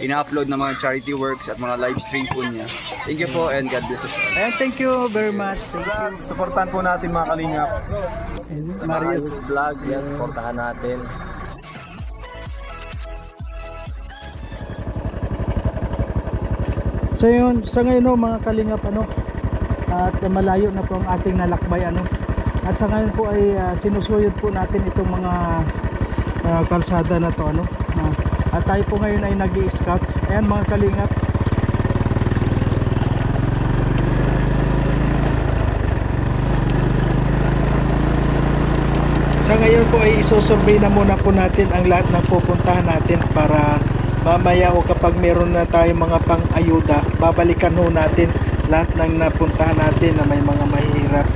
ina-upload na mga charity works at mga live stream po niya. Thank you po and God bless us. Ayan, thank you very much. Thank you. Supportan po natin mga kalingap. And Marius. vlog, yan, supportahan natin. So yun, sa ngayon no, mga kalingap ano, at malayo na po ang ating nalakbay ano. At sa ngayon po ay uh, sinusuyod po natin itong mga uh, kalsada na to ano. Ah, at tayo po ngayon ay nag scout Ayan mga kalingap. Sa ngayon po ay isusurvey na muna po natin ang lahat ng pupuntahan natin para mamaya o kapag meron na tayong mga pang-ayuda, babalikan ho natin lahat ng napuntahan natin na may mga mahirap.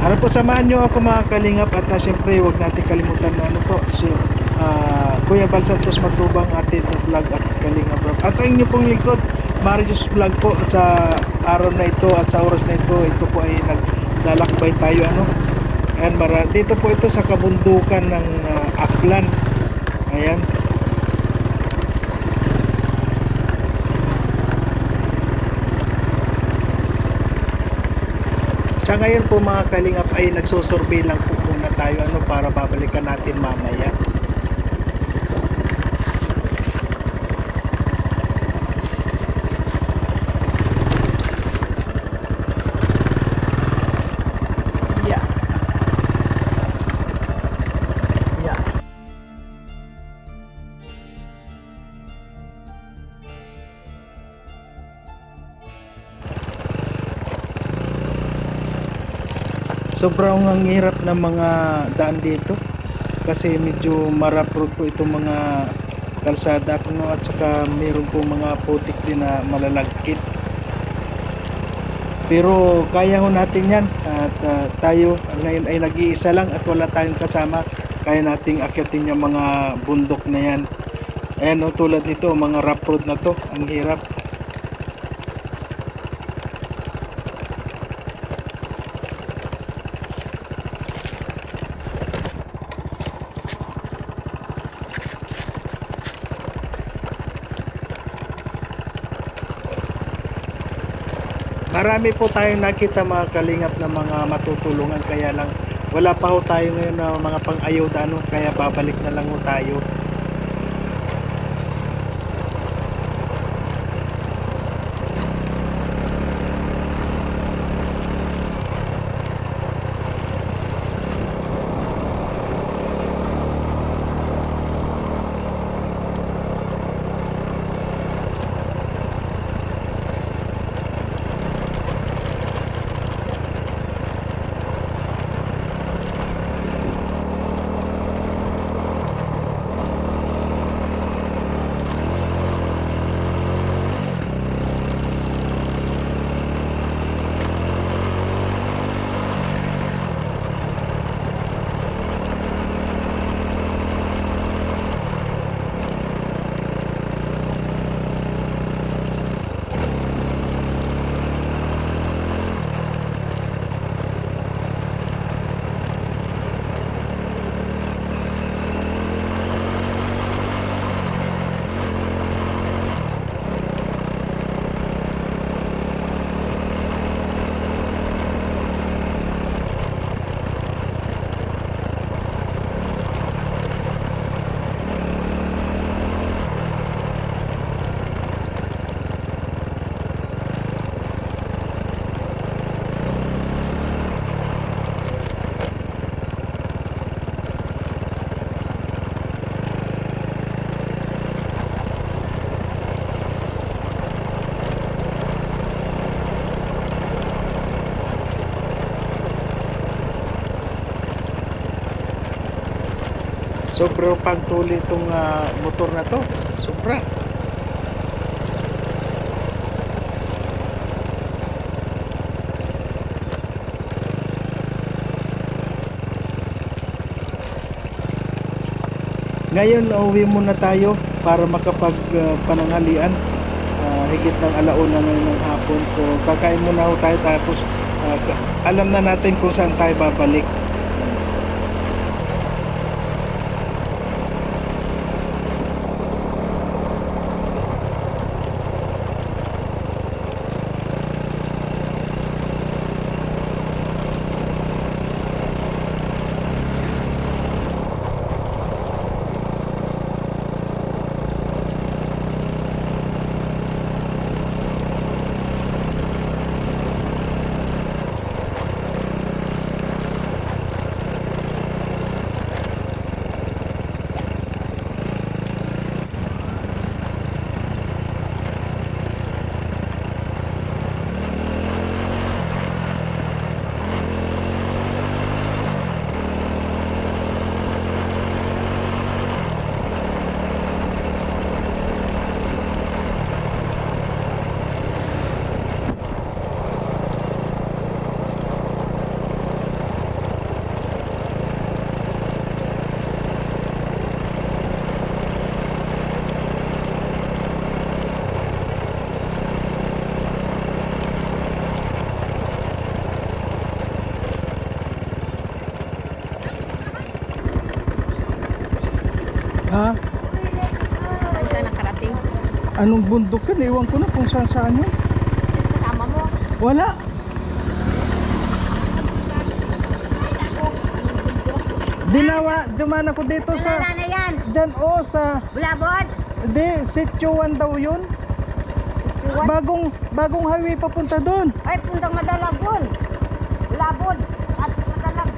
Ano po, samahan nyo ako mga kalingap at uh, syempre huwag natin kalimutan na ano po, si ah, Kuya Bal Santos Matubang na vlog at kalingap Rob. At ang inyo pong lingkod, Marius Vlog po sa araw na ito at sa oras na ito, ito po ay naglalakbay tayo ano. Ayan, mara, dito po ito sa kabundukan ng ah, Aklan. Ayan. Sa ngayon po mga kalingap ay nagsusurvey lang po muna tayo ano para babalikan natin mamaya. Sobrang ang hirap ng mga daan dito kasi medyo maraprot po itong mga kalsada no, at saka meron po mga putik din na malalagkit. Pero kaya ho natin yan at ah, tayo ngayon ay nag-iisa lang at wala tayong kasama. Kaya nating akyatin yung mga bundok na yan. Ayan o tulad nito mga rough na to. Ang hirap Marami po tayong nakita mga kalingap na mga matutulungan kaya lang wala pa ho tayo ngayon na mga pang-ayuda ano, kaya babalik na lang ho tayo. Sobrang pagtuli itong ah, motor na to. Sobra. Ngayon, uwi muna tayo para makapag uh. Ah, higit ng alauna ngayon ng hapon. So, kakain muna tayo tapos ka- alam na natin kung saan tayo babalik. Anong bundok yun? Iwan ko na kung saan saan yun. Kasama mo? Wala. Dinawa, duman ako dito sa... na yan? Diyan, oh, sa... Bulabot? Di, Sitio 1 daw yun. Bagong, bagong highway papunta doon. Ay, puntang madalag yun. Bulabot. At madalag.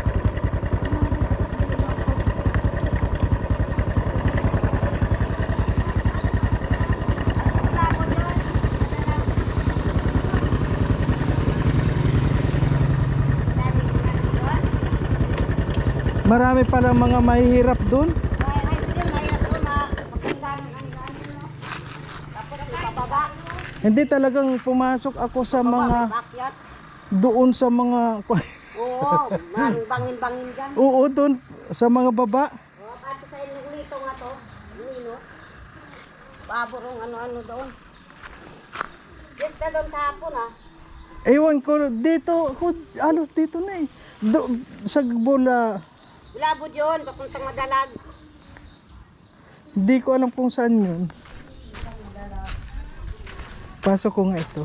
Marami palang mga mahihirap doon. Hindi talagang pumasok ako sa mga doon sa mga Oo, maraming bangin-bangin dyan. Oo, doon sa mga baba. Oo, pati sa inyong lito nga to. Nino. Paborong ano-ano doon. Yes na doon kahapon ah. Ewan ko dito, ako alos dito na eh. Do, sa bola, Bulabot yun, papuntang madalag. hindi ko alam kung saan yun. Pasok ko nga ito.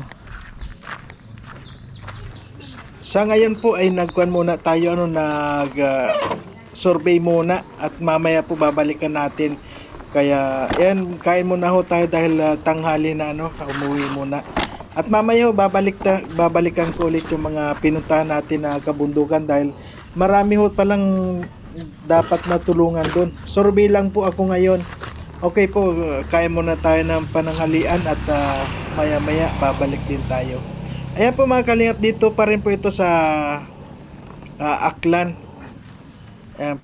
Sa ngayon po ay nagkuhan muna tayo ano nag ah, survey muna at mamaya po babalikan natin. Kaya yan kain muna ho tayo dahil ah, tanghali na ano, umuwi muna. At mamaya ho babalik ta, babalikan ko ulit yung mga pinuntahan natin na kabundukan dahil marami ho palang dapat natulungan doon. Survey lang po ako ngayon. Okay po, uh, kain muna tayo ng pananghalian at ah, maya-maya babalik din tayo. Ayan po mga kalingap, dito pa rin po ito sa ah, Aklan.